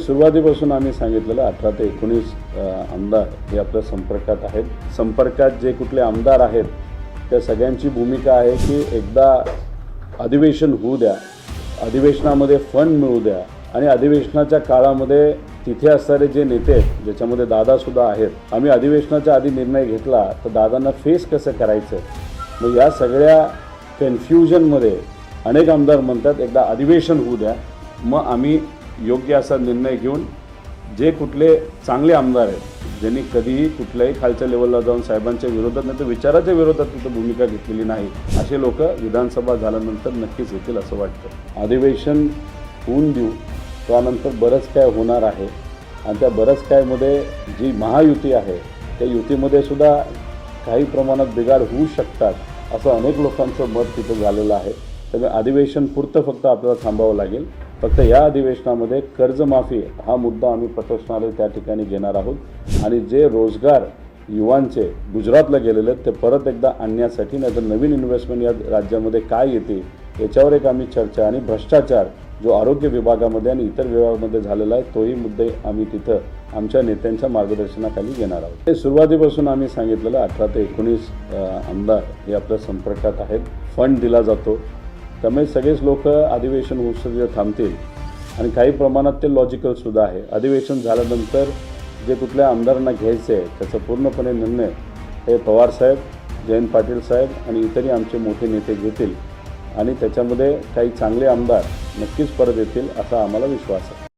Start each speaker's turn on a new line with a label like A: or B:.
A: सुरुवातीपासून आम्ही सांगितलेलं अठरा ते एकोणीस आमदार हे आपल्या संपर्कात आहेत. संपर्कात जे कुठले आमदार आहेत त्या सगळ्यांची भूमिका आहे की एकदा अधिवेशन होऊ द्या अधिवेशनामध्ये फंड मिळू द्या आणि अधिवेशनाच्या काळामध्ये तिथे असणारे जे नेते आहेत ज्याच्यामध्ये दादासुद्धा आहेत आम्ही अधिवेशनाच्या आधी निर्णय घेतला तर दादांना फेस कसं करायचं? मग या सगळ्या कन्फ्युजनमध्ये अनेक आमदार म्हणतात एकदा अधिवेशन होऊ द्या. मग आम्ही योग्य असा निर्णय घेऊन जे कुठले चांगले आमदार आहेत ज्यांनी कधीही कुठल्याही खालच्या लेवलला जाऊन साहेबांच्या विरोधात नाही तर विचाराच्या विरोधात तिथं भूमिका घेतलेली नाही असे लोक विधानसभा झाल्यानंतर नक्कीच येतील असं वाटतं. अधिवेशन होऊन देऊ त्यानंतर बरंच काय होणार आहे. आणि त्या बरंच कायमध्ये जी महायुती आहे त्या युतीमध्ये सुद्धा काही प्रमाणात बिघाड होऊ शकतात असं अनेक लोकांचं मत तिथं झालेलं आहे. त्यामुळे अधिवेशन पुरतं फक्त आपल्याला थांबावं लागेल. फक्त या अधिवेशनामध्ये कर्जमाफी हा मुद्दा आम्ही प्रश्नालय त्या ठिकाणी घेणार आहोत. आणि जे रोजगार युवांचे गुजरातला गेलेले आहेत ते परत एकदा आणण्यासाठी नाही तर नवीन इन्व्हेस्टमेंट या राज्यामध्ये काय येते याच्यावर एक आम्ही चर्चा आणि भ्रष्टाचार जो आरोग्य विभागामध्ये आणि इतर विभागामध्ये झालेला आहे तोही मुद्दे आम्ही तिथं आमच्या नेत्यांच्या मार्गदर्शनाखाली घेणार आहोत. ते सुरुवातीपासून आम्ही सांगितलेलं अठरा ते एकोणीस आमदार हे आपल्या संपर्कात आहेत. फंड दिला जातो. त्यामुळे सगळेच लोक अधिवेशन होऊन थांबतील. आणि काही प्रमाणात ते लॉजिकलसुद्धा आहे. अधिवेशन झाल्यानंतर जे कुठल्या आमदारांना घ्यायचं आहे त्याचा पूर्णपणे निर्णय हे पवारसाहेब जयंत पाटील साहेब आणि इतरही आमचे मोठे नेते घेतील. आणि त्याच्यामध्ये काही चांगले आमदार नक्कीच परत येतील असा आम्हाला विश्वास आहे.